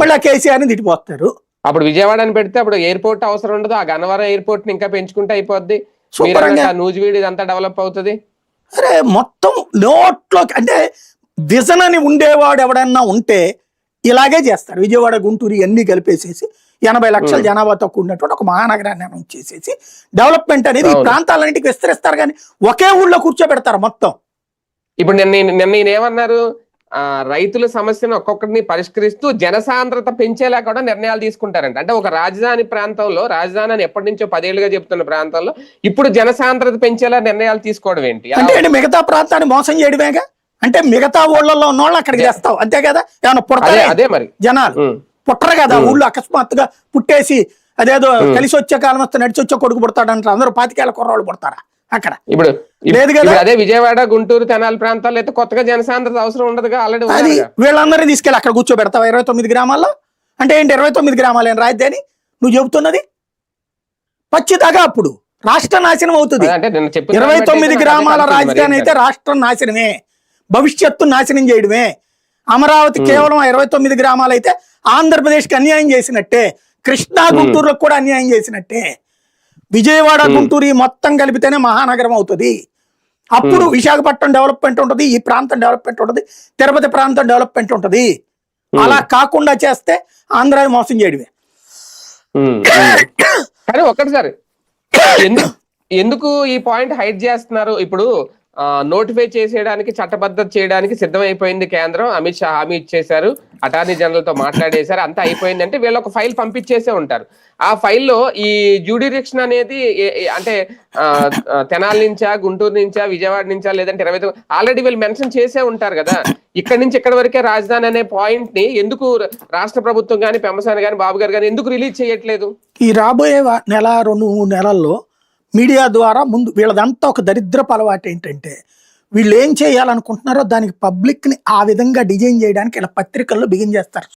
మళ్ళీ కేసీఆర్ని తిట్టిపోతారు. అప్పుడు విజయవాడ అని పెడితే అప్పుడు ఎయిర్పోర్ట్ అవసరం ఉండదు. ఆ గన్నవరం ఎయిర్పోర్ట్ని ఇంకా పెంచుకుంటే అయిపోద్ది. నూజివీడు ఇదంతా డెవలప్ అవుతుంది. అరే మొత్తం నోట్లోకి అంటే విజన్ అని ఉండేవాడు ఎవడన్నా ఉంటే ఇలాగే చేస్తారు. విజయవాడ గుంటూరు ఇవన్నీ కలిపేసేసి ఎనభై లక్షల Hmm. జనాభాతో కూడినటువంటి ఒక మహానగరాన్ని అనౌన్స్ చేసేసి డెవలప్మెంట్ అనేది ఈ. ప్రాంతాలన్నింటికి విస్తరిస్తారు. కానీ ఒకే ఊళ్ళో కూర్చోబెడతారు మొత్తం. ఇప్పుడు నిన్న నిన్న ఏమన్నారు? రైతుల సమస్యను ఒక్కొక్కటిని పరిష్కరిస్తూ జనసాంద్రత పెంచేలా కూడా నిర్ణయాలు తీసుకుంటారంట. అంటే ఒక రాజధాని ప్రాంతంలో రాజధాని అని ఎప్పటి నుంచో పదేళ్ళుగా చెప్తున్న ప్రాంతంలో ఇప్పుడు జనసాంద్రత పెంచేలా నిర్ణయాలు తీసుకోవడం ఏంటి? అంటే మిగతా ప్రాంతాన్ని మోసం చేయడమేగా? అంటే మిగతా ఊళ్ళల్లో ఉన్న వాళ్ళు అక్కడికి చేస్తావు. అంతే కదా? ఏమన్నా అదే పుడతారే అదే మరి. జనాలు? పుట్టరు కదా. ఊళ్ళో అకస్మాత్తుగా పుట్టేసి అదేదో. కలిసి వచ్చే కాలం వస్తే నడిచి వచ్చే కొడుకు పుడతాడంటారు. అందరూ పాతికేళ్ళ కుర్రాళ్ళు పుడతారా? అక్కడ. ఇప్పుడు ఇప్- లేదు కదా? అదే విజయవాడ గుంటూరు తెనాలి ప్రాంతాల్లో అయితే కొత్తగా జనసాంద్రత అవసరం ఉండదుగా ఆల్రెడీ అది వీళ్ళందరినీ తీసుకెళ్ళి అక్కడ కూర్చోబెడతావు? ఇరవై తొమ్మిది గ్రామాల్లో? అంటే ఏంటి ఇరవై తొమ్మిది గ్రామాలు ఏం రాజధాని నువ్వు చెబుతున్నది? పచ్చిదాగా అప్పుడు. రాష్ట్ర నాశనం అవుతుంది. ఇరవై తొమ్మిది గ్రామాల రాజధాని అయితే రాష్ట్రం నాశనమే. భవిష్యత్తు నాశనం చేయడమే. అమరావతి. కేవలం ఇరవై తొమ్మిది గ్రామాలు అయితే ఆంధ్రప్రదేశ్కి అన్యాయం చేసినట్టే. కృష్ణా. గుంటూరులకు కూడా అన్యాయం చేసినట్టే. విజయవాడ. గుంటూరు ఈ మొత్తం కలిపితేనే మహానగరం అవుతుంది అప్పుడు. విశాఖపట్నం డెవలప్మెంట్ ఉంటుంది ఈ ప్రాంతం డెవలప్మెంట్ ఉంటుంది తిరుపతి ప్రాంతం డెవలప్మెంట్ ఉంటుంది. అలా కాకుండా చేస్తే ఆంధ్రాని మోసం చేయడమే. కానీ ఒక్కటిసారి ఎందుకు ఎందుకు ఈ పాయింట్ హైడ్ చేస్తున్నారు ఇప్పుడు నోటిఫై చేసేయడానికి చట్టబద్ధత చేయడానికి సిద్ధమైపోయింది కేంద్రం. అమిత్ షా హామీ ఇచ్చేశారు. అటార్నీ జనరల్తో మాట్లాడేశారు. అంతా అయిపోయింది అంటే వీళ్ళు ఒక ఫైల్ పంపించేసే ఉంటారు. ఆ ఫైల్లో ఈ జ్యూడిరిక్షన్ అనేది అంటే ఆ, తెనాలి నుంచా గుంటూరు నుంచా విజయవాడ నుంచా లేదంటే ఇరవై ఆల్రెడీ వీళ్ళు మెన్షన్ చేసే ఉంటారు కదా. ఇక్కడి నుంచి ఇక్కడి వరకే రాజధాని అనే పాయింట్ని ఎందుకు రాష్ట్ర ప్రభుత్వం కానీ పెంబసాని కానీ బాబు గారు కానీ ఎందుకు రిలీజ్ చేయట్లేదు? ఈ రాబోయే నెల రెండు మూడు నెలల్లో మీడియా ద్వారా ముందు వీళ్ళదంతా ఒక దరిద్రపు అలవాటు ఏంటంటే వీళ్ళు ఏం చేయాలనుకుంటున్నారో దానికి పబ్లిక్ని ఆ విధంగా డిజైన్ చేయడానికి ఇలా పత్రికల్లో బిగిన్ చేస్తారు.